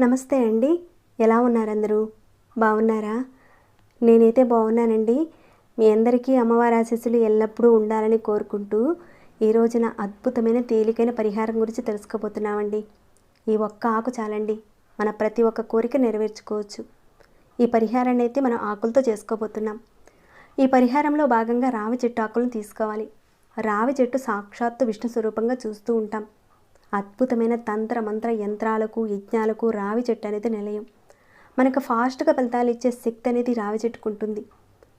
నమస్తే అండి. ఎలా ఉన్నారందరూ? బాగున్నారా? నేనైతే బాగున్నానండి. మీ అందరికీ అమ్మవారి ఆశీస్సులు ఎల్లప్పుడూ ఉండాలని కోరుకుంటూ ఈ రోజున అద్భుతమైన తేలికైన పరిహారం గురించి తెలుసుకోబోతున్నామండి. ఈ ఒక్క ఆకు చాలండి. మన ప్రతి ఒక్క కోరిక నెరవేర్చుకోవచ్చు. ఈ పరిహారాన్ని అయితే మనం ఆకులతో చేసుకోబోతున్నాం. ఈ పరిహారంలో భాగంగా రావి చెట్టు ఆకులను తీసుకోవాలి. రావి చెట్టు సాక్షాత్తు విష్ణు స్వరూపంగా చూస్తూ ఉంటాం. అద్భుతమైన తంత్ర మంత్ర యంత్రాలకు యజ్ఞాలకు రావి చెట్టు అనేది నిలయం. మనకు ఫాస్ట్గా ఫలితాలు ఇచ్చే శక్తి అనేది రావి చెట్టుకుంటుంది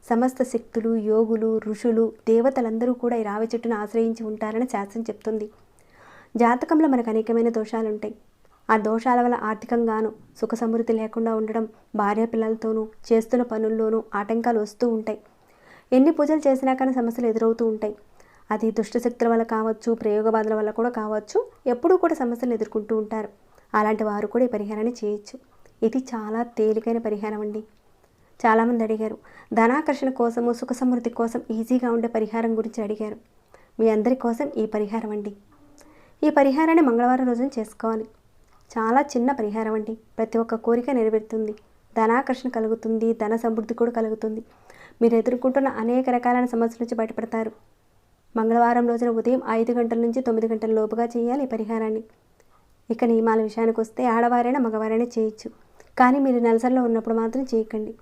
సమస్త శక్తులు యోగులు ఋషులు దేవతలందరూ కూడా ఈ రావి చెట్టును ఆశ్రయించి ఉంటారని శాస్త్రం చెప్తుంది. జాతకంలో మనకు అనేకమైన దోషాలు ఉంటాయి. ఆ దోషాల వల్ల ఆర్థికంగాను సుఖ సమృద్ధి లేకుండా ఉండడం భార్య పిల్లలతోనూ చేస్తున్న పనుల్లోనూ ఆటంకాలు వస్తూ ఉంటాయి. ఎన్ని పూజలు చేసినా కానీ సమస్యలు ఎదురవుతూ ఉంటాయి. అది దుష్టశక్తుల వల్ల కావచ్చు ప్రయోగబాధల వల్ల కూడా కావచ్చు. ఎప్పుడూ కూడా సమస్యలు ఎదుర్కొంటూ ఉంటారు. అలాంటి వారు కూడా ఈ పరిహారాన్ని చేయొచ్చు. ఇది చాలా తేలికైన పరిహారం అండి. చాలామంది అడిగారు ధనాకర్షణ కోసము సుఖ సమృద్ధి కోసం ఈజీగా ఉండే పరిహారం గురించి అడిగారు. మీ అందరి కోసం ఈ పరిహారం అండి. ఈ పరిహారాన్ని మంగళవారం రోజున చేసుకోవాలి. చాలా చిన్న పరిహారం అండి. ప్రతి ఒక్క కోరిక నెరవేరుతుంది. ధనాకర్షణ కలుగుతుంది ధన సమృద్ధి కూడా కలుగుతుంది. మీరు ఎదుర్కొంటున్న అనేక రకాలైన సమస్యల నుంచి బయటపడతారు. మంగళవారం రోజున ఉదయం ఐదు గంటల నుంచి తొమ్మిది గంటల లోపుగా చేయాలి పరిహారాన్ని. ఇక నియమాల విషయానికి వస్తే ఆడవారైనా మగవారైనా చేయొచ్చు. కానీ మీరు నెలసరిలో ఉన్నప్పుడు మాత్రం చేయకండి.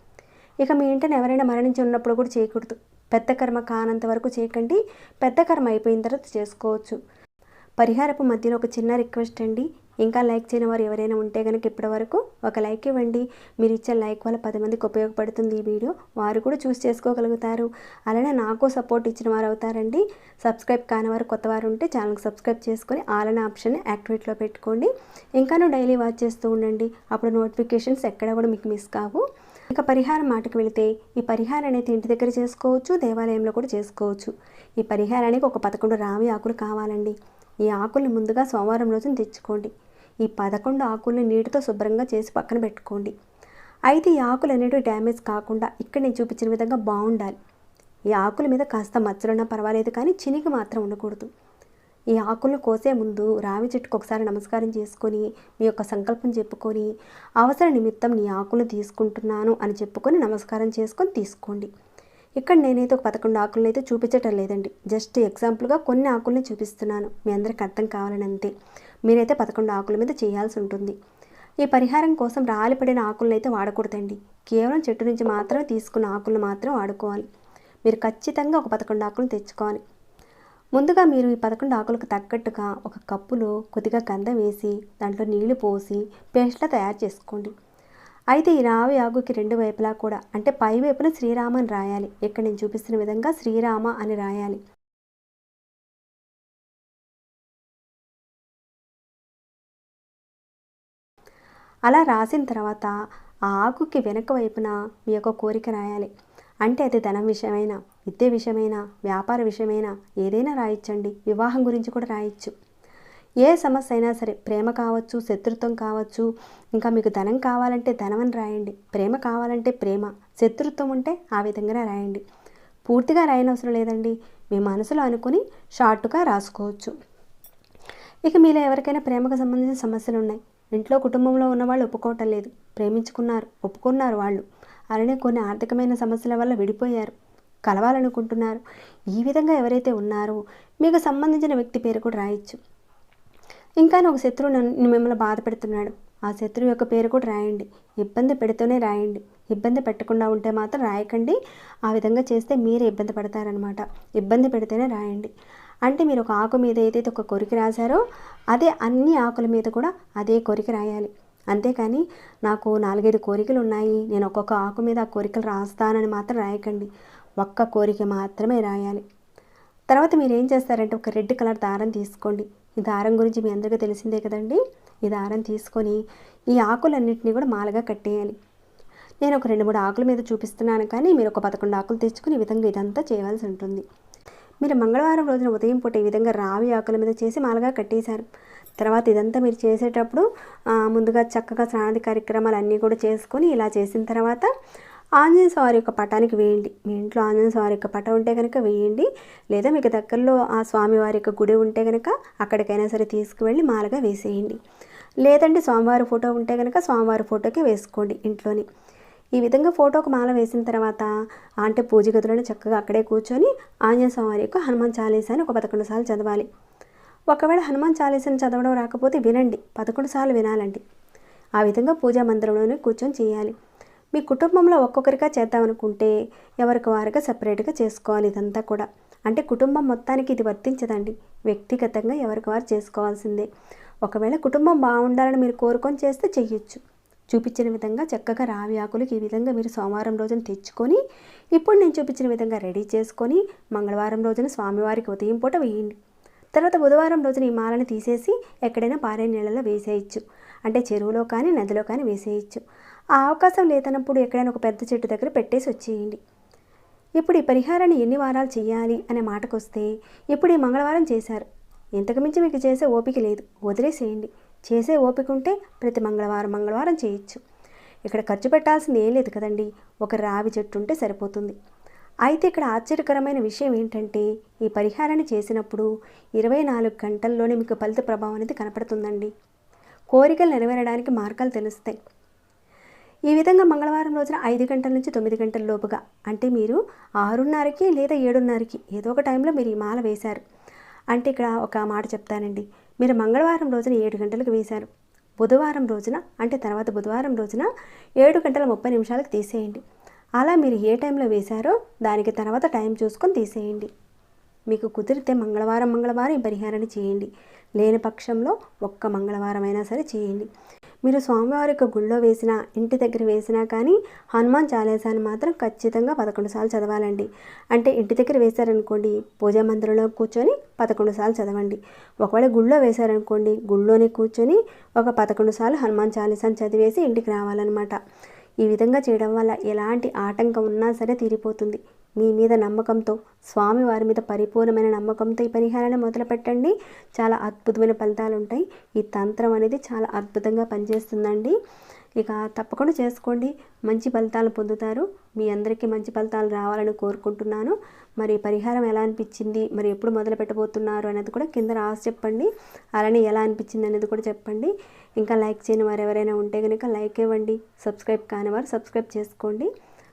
ఇక మీ ఇంటిని ఎవరైనా మరణించి ఉన్నప్పుడు కూడా చేయకూడదు. పెద్ద కర్మ కానంత వరకు చేయకండి. పెద్ద కర్మ అయిపోయిన తర్వాత చేసుకోవచ్చు. పరిహారపు మధ్యలో ఒక చిన్న రిక్వెస్ట్ అండి. ఇంకా లైక్ చేయని వారు ఎవరైనా ఉంటే కనుక ఇప్పటి వరకు ఒక లైక్ ఇవ్వండి. మీరు ఇచ్చే లైక్ వల్ల పది మందికి ఉపయోగపడుతుంది ఈ వీడియో. వారు కూడా చూస్ చేసుకోగలుగుతారు. అలానే నాకు సపోర్ట్ ఇచ్చిన వారు అవుతారండి. సబ్స్క్రైబ్ కాని వారు కొత్త వారు ఉంటే ఛానల్కి సబ్స్క్రైబ్ చేసుకొని ఆల్ అనే ఆప్షన్ యాక్టివేట్లో పెట్టుకోండి. ఇంకాను డైలీ వాచ్ చేస్తూ ఉండండి. అప్పుడు నోటిఫికేషన్స్ ఎక్కడ కూడా మీకు మిస్ కావు. ఇక పరిహారం మాటకు వెళితే ఈ పరిహారం అనేది ఇంటి దగ్గర చేసుకోవచ్చు దేవాలయంలో కూడా చేసుకోవచ్చు. ఈ పరిహారానికి ఒక పదకొండు రావి ఆకులు కావాలండి. ఈ ఆకుల్ని ముందుగా సోమవారం రోజున తెచ్చుకోండి. ఈ పదకొండు ఆకుల్ని నీటితో శుభ్రంగా చేసి పక్కన పెట్టుకోండి. అయితే ఈ ఆకులు అనేటివి డ్యామేజ్ కాకుండా ఇక్కడ నేను చూపించిన విధంగా బాగుండాలి. ఈ ఆకుల మీద కాస్త మచ్చలున్నా పర్వాలేదు కానీ చినిగి మాత్రం ఉండకూడదు. ఈ ఆకులను కోసే ముందు రావి చెట్టుకు ఒకసారి నమస్కారం చేసుకొని మీ యొక్క సంకల్పం చెప్పుకొని అవసర నిమిత్తం నీ ఆకులను తీసుకుంటున్నాను అని చెప్పుకొని నమస్కారం చేసుకొని తీసుకోండి. ఇక్కడ నేనైతే ఒక పదకొండు ఆకులను అయితే చూపించటం లేదండి. జస్ట్ ఎగ్జాంపుల్గా కొన్ని ఆకుల్ని చూపిస్తున్నాను. మీ అందరికి అర్థం కావాలని అంతే. మీరైతే పదకొండు ఆకుల మీద చేయాల్సి ఉంటుంది. ఈ పరిహారం కోసం రాలిపడిన ఆకులను అయితే వాడకూడదండి. కేవలం చెట్టు నుంచి మాత్రమే తీసుకున్న ఆకులను మాత్రం వాడుకోవాలి. మీరు ఖచ్చితంగా ఒక పదకొండు ఆకులను తెచ్చుకోవాలి. ముందుగా మీరు ఈ పదకొండు ఆకులకు తగ్గట్టుగా ఒక కప్పులో కొద్దిగా గంధం వేసి దాంట్లో నీళ్ళు పోసి పేస్ట్లా తయారు చేసుకోండి. అయితే ఈ రావి ఆకుకి రెండు వైపులా కూడా అంటే పై వైపున శ్రీరామ అని రాయాలి. ఇక్కడ నేను చూపిస్తున్న విధంగా శ్రీరామ అని రాయాలి. అలా రాసిన తర్వాత ఆ ఆకుకి వెనక వైపున మీ యొక్క కోరిక రాయాలి. అంటే అది ధనం విషయమైనా విద్య విషయమైనా వ్యాపార విషయమైనా ఏదైనా రాయించండి వివాహం గురించి కూడా రాయొచ్చు. ఏ సమస్య అయినా సరే ప్రేమ కావచ్చు శత్రుత్వం కావచ్చు ఇంకా మీకు ధనం కావాలంటే ధనం అని రాయండి. ప్రేమ కావాలంటే ప్రేమ శత్రుత్వం ఉంటే ఆ విధంగానే రాయండి. పూర్తిగా రాయనవసరం లేదండి. మీ మనసులో అనుకుని షార్ట్గా రాసుకోవచ్చు. ఇక మీలో ఎవరికైనా ప్రేమకు సంబంధించిన సమస్యలు ఉన్నాయి ఇంట్లో కుటుంబంలో ఉన్న వాళ్ళు ఒప్పుకోవటం లేదు. ప్రేమించుకున్నారు. ఒప్పుకున్నారు వాళ్ళు. అలానే కొన్ని ఆర్థికమైన సమస్యల వల్ల విడిపోయారు. కలవాలనుకుంటున్నారు. ఈ విధంగా ఎవరైతే ఉన్నారో మీకు సంబంధించిన వ్యక్తి పేరు కూడా రాయొచ్చు. ఇంకా ఒక శత్రువు నన్ను మిమ్మల్ని బాధ పెడుతున్నాడు. ఆ శత్రువు యొక్క పేరు కూడా రాయండి. ఇబ్బంది పెడుతూనే రాయండి. ఇబ్బంది పెట్టకుండా ఉంటే మాత్రం రాయకండి. ఆ విధంగా చేస్తే మీరే ఇబ్బంది పడతారనమాట ఇబ్బంది పెడితేనే రాయండి. అంటే మీరు ఒక ఆకు మీద ఏదైతే ఒక కొరికి రాశారో అదే అన్ని ఆకుల మీద కూడా అదే కొరికి రాయాలి. అంతేకాని నాకు నాలుగైదు కోరికలు ఉన్నాయి. నేను ఒక్కొక్క ఆకు మీద ఆ కోరికలు రాస్తానని మాత్రం రాయకండి. ఒక్క కోరిక మాత్రమే రాయాలి. తర్వాత మీరు ఏం చేస్తారంటే ఒక రెడ్ కలర్ దారం తీసుకోండి. ఈ దారం గురించి మీ అందరికీ తెలిసిందే కదండి? ఈ దారం తీసుకొని ఈ ఆకులన్నింటినీ కూడా మాలగా కట్టేయాలి. నేను ఒక రెండు మూడు ఆకుల మీద చూపిస్తున్నాను కానీ మీరు ఒక పదకొండు ఆకులు తెచ్చుకుని ఈ విధంగా ఇదంతా చేయవలసి ఉంటుంది. మీరు మంగళవారం రోజున ఉదయం పూట ఈ విధంగా రావి ఆకుల మీద చేసి మాలగా కట్టేశారు. తర్వాత ఇదంతా మీరు చేసేటప్పుడు ముందుగా చక్కగా స్నానాది కార్యక్రమాలు అన్నీ కూడా చేసుకొని ఇలా చేసిన తర్వాత ఆంజనేయ స్వామి యొక్క పటానికి వేయండి. మీ ఇంట్లో ఆంజనేయ స్వామి యొక్క పటం ఉంటే కనుక వేయండి. లేదా మీకు దగ్గరలో ఆ స్వామివారి యొక్క గుడి ఉంటే కనుక అక్కడికైనా సరే తీసుకువెళ్ళి మాలగా వేసేయండి. లేదంటే స్వామివారి ఫోటో ఉంటే కనుక స్వామివారి ఫోటోకే వేసుకోండి ఇంట్లోని. ఈ విధంగా ఫోటోకు మాల వేసిన తర్వాత అంటే పూజ గదులను చక్కగా అక్కడే కూర్చొని ఆంజనేయ స్వామి యొక్క హనుమాన్ చాలీసాని ఒక పదకొండు సార్లు చదవాలి. ఒకవేళ హనుమాన్ చాలీసాని చదవడం రాకపోతే వినండి పదకొండు సార్లు వినాలండి. ఆ విధంగా పూజా మందిరంలోనే కూర్చొని చేయాలి. మీ కుటుంబంలో ఒక్కొక్కరిగా చేద్దామనుకుంటే ఎవరికి వారుగా సపరేట్గా చేసుకోవాలి ఇదంతా కూడా. అంటే కుటుంబం మొత్తానికి ఇది వర్తించదండి. వ్యక్తిగతంగా ఎవరికి వారు చేసుకోవాల్సిందే. ఒకవేళ కుటుంబం బాగుండాలని మీరు కోరుకొని చేస్తే చెయ్యొచ్చు. చూపించిన విధంగా చక్కగా రావి ఆకులకి ఈ విధంగా మీరు సోమవారం రోజున తెచ్చుకొని ఇప్పుడు నేను చూపించిన విధంగా రెడీ చేసుకొని మంగళవారం రోజున స్వామివారికి ఉదయం పూట వేయండి. తర్వాత బుధవారం రోజున ఈ మాలని తీసేసి ఎక్కడైనా పారే నీళ్ళలో వేసేయచ్చు. అంటే చెరువులో కానీ నదిలో కానీ వేసేయచ్చు. ఆ అవకాశం లేదన్నప్పుడు ఎక్కడైనా ఒక పెద్ద చెట్టు దగ్గర పెట్టేసి వచ్చేయండి. ఇప్పుడు ఈ పరిహారాన్ని ఎన్ని వారాలు చేయాలి అనే మాటకు వస్తే ఇప్పుడు ఈ మంగళవారం చేశారు. ఇంతకుమించి మీకు చేసే ఓపిక లేదు. వదిలేసేయండి. చేసే ఓపిక ఉంటే ప్రతి మంగళవారం మంగళవారం చేయొచ్చు. ఇక్కడ ఖర్చు పెట్టాల్సింది ఏం లేదు కదండి. ఒక రావి చెట్టు ఉంటే సరిపోతుంది. అయితే ఇక్కడ ఆశ్చర్యకరమైన విషయం ఏంటంటే ఈ పరిహారాన్ని చేసినప్పుడు ఇరవై నాలుగు గంటల్లోనే మీకు ఫలిత ప్రభావం అనేది కనపడుతుందండి. కోరికలు నెరవేరడానికి మార్గాలు తెలుస్తాయి. ఈ విధంగా మంగళవారం రోజున ఐదు గంటల నుంచి తొమ్మిది గంటల లోపుగా అంటే మీరు ఆరున్నరకి లేదా ఏడున్నరకి ఏదో ఒక టైంలో మీరు ఈ మాల వేశారు. అంటే ఇక్కడ ఒక మాట చెప్తానండి. మీరు మంగళవారం రోజున ఏడు గంటలకు వేశారు. బుధవారం రోజున అంటే తర్వాత బుధవారం రోజున ఏడు గంటల ముప్పై నిమిషాలకు తీసేయండి. అలా మీరు ఏ టైంలో వేశారో దానికి తర్వాత టైం చూసుకొని తీసేయండి. మీకు కుదిరితే మంగళవారం మంగళవారం ఈ పరిహారాన్ని చేయండి. లేని పక్షంలో ఒక్క మంగళవారం అయినా సరే చేయండి. మీరు స్వామివారి యొక్క గుళ్ళో వేసినా ఇంటి దగ్గర వేసినా కానీ హనుమాన్ చాలీసాని మాత్రం ఖచ్చితంగా పదకొండు సార్లు చదవాలండి. అంటే ఇంటి దగ్గర వేశారనుకోండి పూజా మందిరంలో కూర్చొని పదకొండు సార్లు చదవండి. ఒకవేళ గుళ్ళో వేశారనుకోండి గుళ్ళోనే కూర్చొని ఒక పదకొండు సార్లు హనుమాన్ చాలీసాని చదివేసి ఇంటికి రావాలన్నమాట. ఈ విధంగా చేయడం వల్ల ఎలాంటి ఆటంకం ఉన్నా సరే తీరిపోతుంది. మీ మీద నమ్మకంతో స్వామి వారి మీద పరిపూర్ణమైన నమ్మకంతో ఈ పరిహారాన్ని మొదలుపెట్టండి. చాలా అద్భుతమైన ఫలితాలు ఉంటాయి. ఈ తంత్రం అనేది చాలా అద్భుతంగా పనిచేస్తుందండి. ఇక తప్పకుండా చేసుకోండి. మంచి ఫలితాలు పొందుతారు. మీ అందరికీ మంచి ఫలితాలు రావాలని కోరుకుంటున్నాను. మరి పరిహారం ఎలా అనిపించింది? మరి ఎప్పుడు మొదలు పెట్టబోతున్నారు అనేది కూడా కింద రాసి చెప్పండి. అలానే ఎలా అనిపించింది అనేది కూడా చెప్పండి. ఇంకా లైక్ చేయని వారు ఎవరైనా ఉంటే కనుక లైక్ ఇవ్వండి. సబ్స్క్రైబ్ కాని వారు సబ్స్క్రైబ్ చేసుకోండి.